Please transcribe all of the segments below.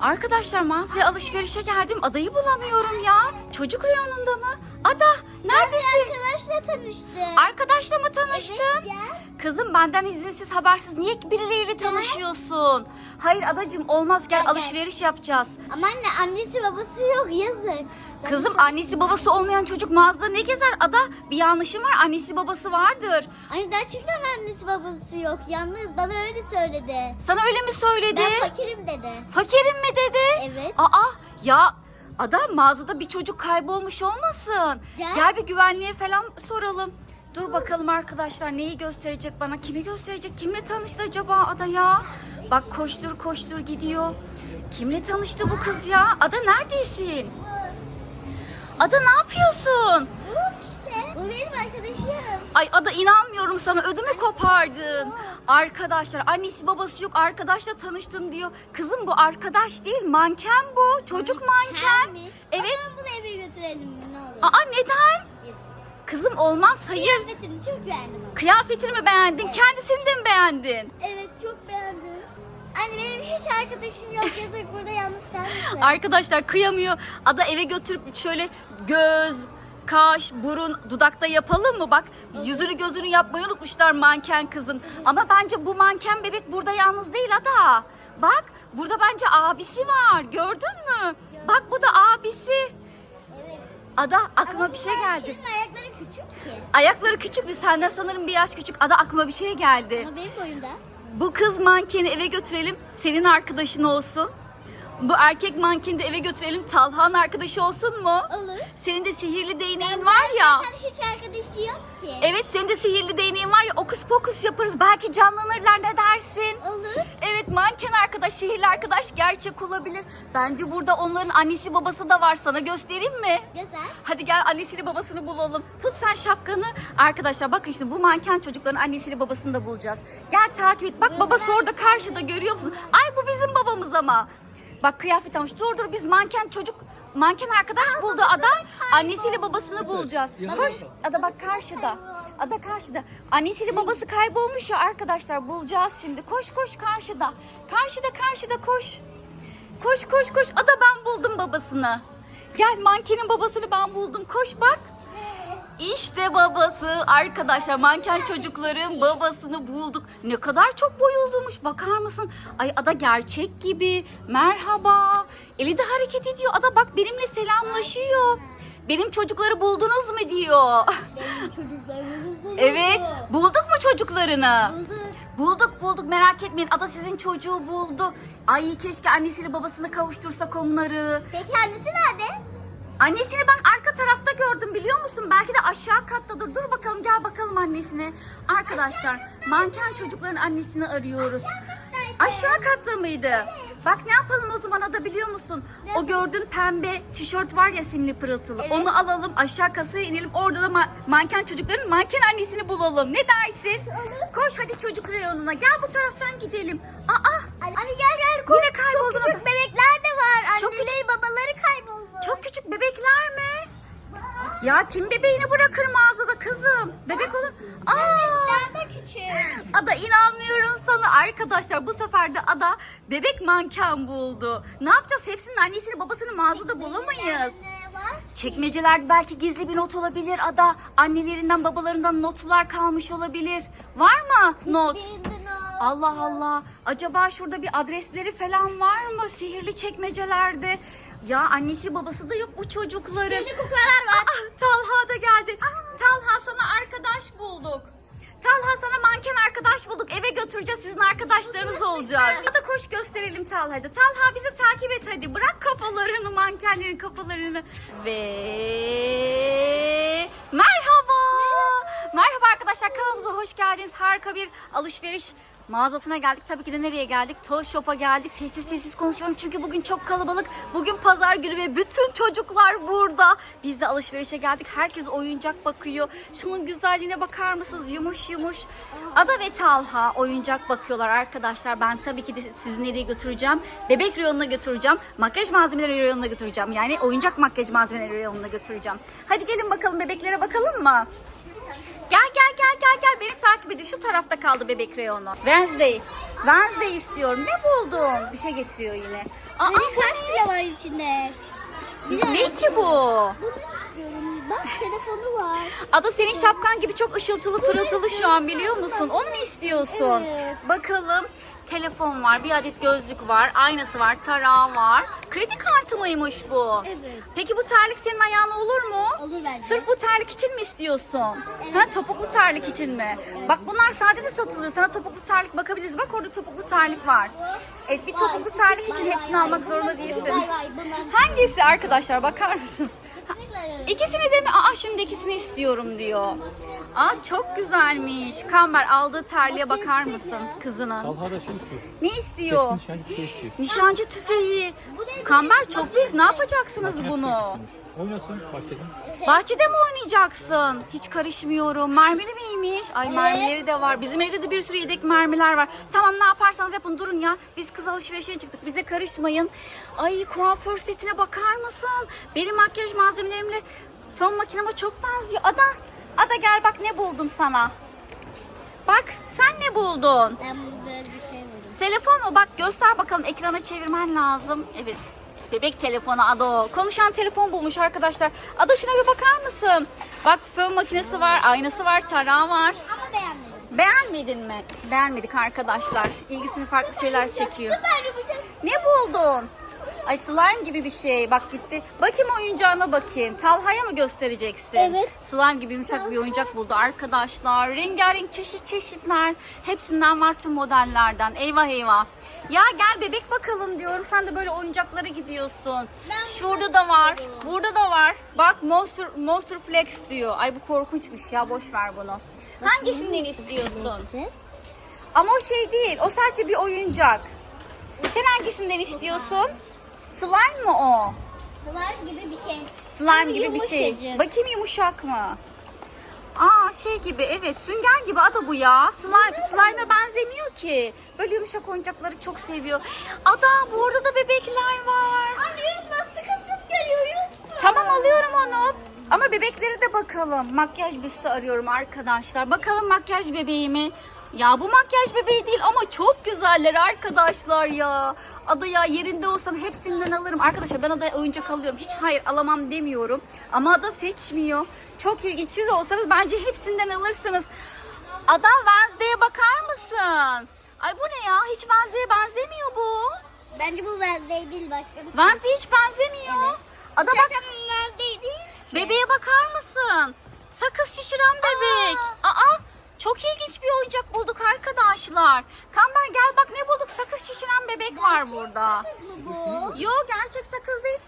Arkadaşlar mağazaya alışverişe geldim. Adayı bulamıyorum ya. Çocuk reyonunda mı? Ada neredesin? Arkadaşla tanıştım. Arkadaşla mı tanıştın? Evet, gel. Kızım benden izinsiz habersiz niye birileriyle tanışıyorsun? Hayır adacığım olmaz gel gel. alışveriş yapacağız. Ama anne annesi babası yok yazık. Kızım annesi babası olmayan çocuk mağazada ne gezer? Ada bir yanlışım var annesi babası vardır. Anne gerçekten annesi babası yok. Yalnız bana öyle söyledi. Sana öyle mi söyledi? Ben fakirim dedi. Fakirim mi dedi? Evet. Aa ya adam mağazada bir çocuk kaybolmuş olmasın. Gel. Gel bir güvenliğe falan soralım. Dur bakalım arkadaşlar neyi gösterecek bana? Kimi gösterecek? Kimle tanıştı acaba Ada ya? Bak koştur koştur gidiyor. Kimle tanıştı bu kız ya? Ada neredesin? Ada ne yapıyorsun? Bu işte. Bu benim arkadaşım. Ay Ada inanmıyorum sana ödümü kopardın. Arkadaşlar annesi babası yok arkadaşla tanıştım diyor. Kızım bu arkadaş değil manken bu. Çocuk manken. mi? Evet. Ama bunu eve götürelim? Ne olur. Aa neden? Kızım olmaz hayır. Kıyafetini çok beğendim. ama. Kıyafetini mi beğendin? Kendisini de mi beğendin? Evet çok beğendim. Anne benim hiç arkadaşım yok yazık burada yalnız kalmışım. Arkadaşlar kıyamıyor. Ada eve götürüp şöyle göz, kaş, burun, dudakta yapalım mı? Bak yüzünü gözünü yapmayı unutmuşlar manken kızın. Ama bence bu manken bebek burada yalnız değil Ada. Bak burada bence abisi var. Gördün mü? Bak bu da abisi. Ada aklıma bir şey geldi. Senin ayakları küçük ki. Ayakları küçük mü? Senden sanırım bir yaş küçük. Ada aklıma bir şey geldi. Ama benim boyumda. Bu kız mankeni eve götürelim. Senin arkadaşın olsun. Bu erkek mankeni de eve götürelim. Talha'nın arkadaşı olsun mu? Olur. Senin de sihirli değneğin var ya. Zaten hiç arkadaşı yok ki. Evet senin de sihirli değneğin var ya. Okus pokus yaparız. Belki canlanırlar ne dersin? Olur. Manken arkadaş, sihirli arkadaş gerçek olabilir. Bence burada onların annesi babası da var. Sana göstereyim mi? Güzel. Hadi gel annesiyle babasını bulalım. Tut sen şapkanı. Arkadaşlar bakın şimdi bu manken çocukların annesiyle babasını da bulacağız. Gel takip et. Bak babası orada karşıda görüyor musun? Ay bu bizim babamız ama. Bak kıyafet almış. Dur dur biz manken çocuk manken arkadaş buldu ada. Annesiyle babasını bulacağız. Koş. Ada bak karşıda. Ada karşıda. Annesiyle babası kaybolmuş ya arkadaşlar. Bulacağız şimdi. Koş koş karşıda. Karşıda karşıda koş. Koş koş koş. Ada ben buldum babasını. Gel mankenin babasını ben buldum. Koş bak. İşte babası. Arkadaşlar manken çocukların babasını bulduk. Ne kadar çok boyu uzunmuş bakar mısın? Ay ada gerçek gibi. Merhaba. Eli de hareket ediyor. Ada bak benimle selamlaşıyor. Benim çocukları buldunuz mu diyor. Benim çocuklarımı bulduk. Evet. Bulduk mu çocuklarını? Bulduk. Bulduk bulduk merak etmeyin. Ada sizin çocuğu buldu. Ay keşke annesiyle babasını kavuştursak onları. Peki annesi nerede? Annesini ben arka tarafta gördüm biliyor musun? Belki de aşağı kattadır. Dur bakalım gel bakalım annesine. Arkadaşlar manken çocukların annesini arıyoruz. Aşağı katta mıydı? Bak ne yapalım o zaman ada biliyor musun? O gördüğün pembe tişört var ya simli pırıltılı. Evet. Onu alalım aşağı kasaya inelim. Orada da ma- manken çocukların manken annesini bulalım. Ne dersin? Koş hadi çocuk reyonuna. Gel bu taraftan gidelim. Aa Anne gel gel. koş. Yine kayboldu Çok küçük bebekler de var. Çok Anneleri babaları kaybolmuş. çok küçük bebekler mi? Ya kim bebeğini bırakır mağazada kızım? Bebek olur. Aa! Daha da küçük. Ada inanmıyorum sana arkadaşlar bu sefer de Ada bebek manken buldu. Ne yapacağız? Hepsinin annesini babasını mağazada bulamayız. Çekmecelerde belki gizli bir not olabilir Ada. Annelerinden babalarından notlar kalmış olabilir. Var mı not? Allah Allah. Acaba şurada bir adresleri falan var mı? Sihirli çekmecelerde. Ya annesi babası da yok bu çocukların. Şimdi kuklalar var. Aa, Talha da geldi. Talha sana arkadaş bulduk. Talha sana manken arkadaş bulduk. Eve götüreceğiz. Sizin arkadaşlarınız olacak. Hadi koş gösterelim Talha'yı da. Talha bizi takip et hadi. Bırak kafalarını, mankenlerin kafalarını. Ve merhaba. Merhaba arkadaşlar kanalımıza hoş geldiniz. Harika bir alışveriş mağazasına geldik. Tabii ki de nereye geldik? Toy Shop'a geldik. Sessiz sessiz konuşuyorum çünkü bugün çok kalabalık. Bugün pazar günü ve bütün çocuklar burada. Biz de alışverişe geldik. Herkes oyuncak bakıyor. Şunun güzelliğine bakar mısınız? Yumuş yumuş. Ada ve Talha oyuncak bakıyorlar arkadaşlar. Ben tabii ki de sizi nereye götüreceğim? Bebek reyonuna götüreceğim. Makyaj malzemeleri reyonuna götüreceğim. Yani oyuncak makyaj malzemeleri reyonuna götüreceğim. Hadi gelin bakalım bebeklere bakalım mı? Gel gel gel gel gel beni takip edin. Şu tarafta kaldı bebek reyonu. Wednesday. Wednesday istiyorum. Ne buldun? Bir şey getiriyor yine. Aa, Benim kaç bile var içinde. Bir de ne ki bu? bunu istiyorum. Bak telefonu var. Ada senin şapkan gibi çok ışıltılı pırıltılı şu an biliyor musun? Onu mu istiyorsun? Evet. Bakalım. Telefon var, bir adet gözlük var, aynası var, tarağı var. Kredi kartı mıymış bu? Evet. Peki bu terlik senin ayağına olur mu? Olur bence. Sırf bu terlik için mi istiyorsun? Ha topuklu terlik için mi? Bak bunlar sade de satılıyor. Sana topuklu terlik bakabiliriz. Bak orada topuklu terlik var. Evet bir topuklu terlik için hepsini almak zorunda değilsin. Hangisi arkadaşlar bakar mısınız? İkisini de mi? Aa şimdi ikisini istiyorum diyor. Aa çok güzelmiş. Kamber aldığı terliğe bakar mısın kızının? Talha da şey istiyor. Ne istiyor? Keskin nişancı tüfeği istiyor. Nişancı tüfeği. Kamber çok büyük. Ne yapacaksınız Makine bunu? tüfeği istiyor. Oynasın bahçede. Bahçede mi oynayacaksın? Hiç karışmıyorum. Mermili miymiş? Ay mermileri de var. Bizim evde de bir sürü yedek mermiler var. Tamam ne yaparsanız yapın durun ya. Biz kız alışverişe çıktık. Bize karışmayın. Ay kuaför setine bakar mısın? Benim makyaj malzemelerimle fön makineme çok benziyor. Ada, Ada gel bak ne buldum sana. Bak sen ne buldun? Ben burada bir şey buldum. Telefon mu? Bak göster bakalım ekrana çevirmen lazım. Evet. Bebek telefonu Ado. Konuşan telefon bulmuş arkadaşlar. Ado şuna bir bakar mısın? Bak fön makinesi var, aynası var, tarağı var. Ama beğenmedim. Beğenmedin mi? Beğenmedik arkadaşlar. İlgisini farklı şeyler çekiyor. Süper. Ne buldun? Ay slime gibi bir şey. Bak gitti. Bakayım oyuncağına bakayım. Talha'ya mı göstereceksin? Evet. Slime gibi yumuşak bir oyuncak buldu arkadaşlar. Rengarenk çeşit çeşitler. Hepsinden var tüm modellerden. Eyvah eyvah. Ya gel bebek bakalım diyorum. Sen de böyle oyuncaklara gidiyorsun. Ben Şurada da var. Burada da var. Bak Monster, Monster Flex diyor. Ay bu korkunçmuş ya. Boş ver bunu. Hangisinden istiyorsun? Ama o şey değil. O sadece bir oyuncak. Sen hangisinden istiyorsun? Slime mı o? Slime gibi bir şey. Slime Ama gibi bir şey. yumuşacık. Bakayım yumuşak mı? Aa şey gibi evet sünger gibi ada bu ya. Slime, slime'e benzemiyor ki. Böyle yumuşak oyuncakları çok seviyor. Ada burada da bebekler var. Anne nasıl kasıp geliyor? Tamam alıyorum onu. Ama bebekleri de bakalım. Makyaj büstü arıyorum arkadaşlar. Bakalım makyaj bebeğimi. Ya bu makyaj bebeği değil ama çok güzeller arkadaşlar ya. Ada ya yerinde olsam hepsinden alırım. Arkadaşlar ben adaya oyuncak alıyorum. Hiç hayır alamam demiyorum. Ama ada seçmiyor. Çok ilginç. Siz olsanız bence hepsinden alırsınız. Ada Wednesday'e bakar mısın? Ay bu ne ya? Hiç Wednesday'e benzemiyor bu. Bence bu Wednesday değil başka bir Wednesday hiç benzemiyor. Ada bak Zaten Wednesday değil. Bebeğe bakar mısın? Sakız şişiren bebek. Aa, çok ilginç bir oyuncak bulduk arkadaşlar. Kamber gel bak ne bulduk? Sakız şişiren bebek var burada. Kız mı bu? Yo gerçek sakız değil.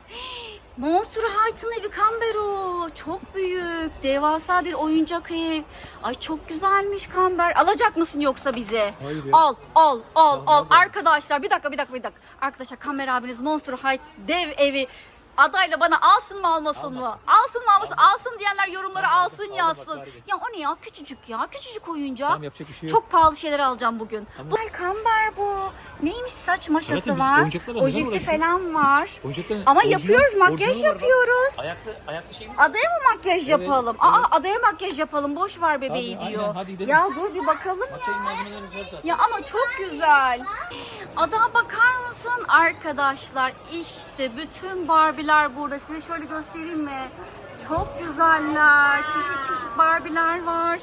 Monster High'ın evi Kamber o. Çok büyük. Devasa bir oyuncak ev. Ay çok güzelmiş Kamber. Alacak mısın yoksa bize? Hayır ya. Al, al, al, al. Arkadaşlar bir dakika, bir dakika, bir dakika. Arkadaşlar Kamber abiniz Monster High dev evi adayla bana alsın mı almasın mı? Alsın mı almasın? Alsın diyenler yorumlara alsın aldım, yazsın. Ya o ne ya? Küçücük ya. Küçücük oyuncak. Tamam yapacak bir şey yok. Çok pahalı şeyler alacağım bugün. Tamam. Bu el kamber bu. Neymiş saç maşası Hayatım, biz var. oyuncaklarla neden Ojesi uğraşıyoruz? falan var. Oyuncakların Ama orijinal- yapıyoruz, makyaj orijinali var bak. yapıyoruz. Ayaklı, ayaklı şeyimiz. Adaya mı makyaj yapalım? evet. Aa adaya makyaj yapalım. Boş ver bebeği Hadi, diyor. aynen, hadi gidelim. ya dur bir bakalım Makyaj ya. malzemelerimiz var zaten. Ya ama çok güzel. Ada bakar mısın arkadaşlar? İşte bütün Barbie'ler burada. Size şöyle göstereyim mi? Çok güzeller. Çeşit çeşit Barbie'ler var.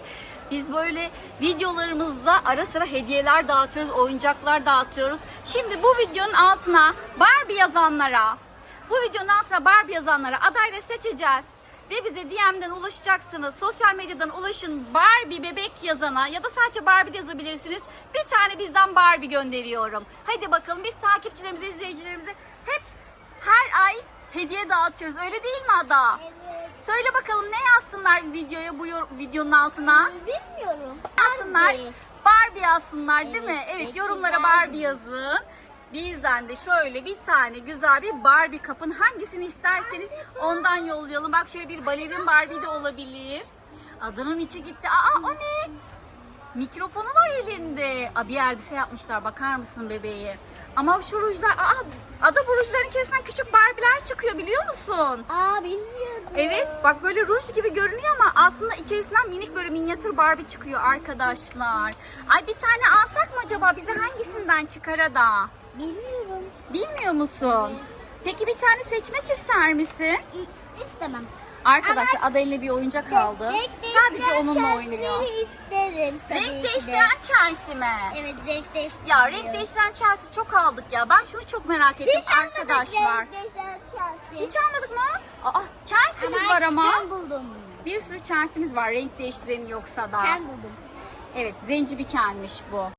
Biz böyle videolarımızda ara sıra hediyeler dağıtıyoruz, oyuncaklar dağıtıyoruz. Şimdi bu videonun altına Barbie yazanlara, bu videonun altına Barbie yazanlara adayla seçeceğiz. Ve bize DM'den ulaşacaksınız. Sosyal medyadan ulaşın Barbie bebek yazana ya da sadece Barbie de yazabilirsiniz. Bir tane bizden Barbie gönderiyorum. Hadi bakalım biz takipçilerimize, izleyicilerimize hep her ay hediye dağıtıyoruz. Öyle değil mi Ada? Evet. Söyle bakalım ne yazsınlar videoya bu videonun altına? Bilmiyorum. Yazsınlar. Barbie. Barbie yazsınlar değil mi? Evet, yorumlara güzel. Barbie yazın. Bizden de şöyle bir tane güzel bir Barbie kapın hangisini isterseniz ondan yollayalım. Bak şöyle bir balerin Barbie de olabilir. Adanın içi gitti. Aa o ne? Mikrofonu var elinde. Aa, bir elbise yapmışlar bakar mısın bebeği? Ama şu rujlar, aa, ada bu rujların içerisinden küçük Barbie'ler çıkıyor biliyor musun? Aa bilmiyordum. Evet bak böyle ruj gibi görünüyor ama aslında içerisinden minik böyle minyatür Barbie çıkıyor arkadaşlar. Ay bir tane alsak mı acaba bize hangisinden çıkar da? Bilmiyorum. Bilmiyor musun? Peki bir tane seçmek ister misin? İstemem. Arkadaşlar Ada eline bir oyuncak aldı. Sadece onunla oynuyor. İsterim tabii ki Renk de. değiştiren Chelsea mi? Evet renk değiştiren. Ya renk değiştiren Chelsea çok aldık ya. Ben şunu çok merak ettim Hiç almadık arkadaşlar. renk değiştiren Chelsea. Hiç almadık mı? Aa, Chelsea'miz Ama var ama. Ben buldum. Bir sürü Chelsea'miz var renk değiştireni yoksa da. Ben buldum. Evet zenci bir kelmiş bu.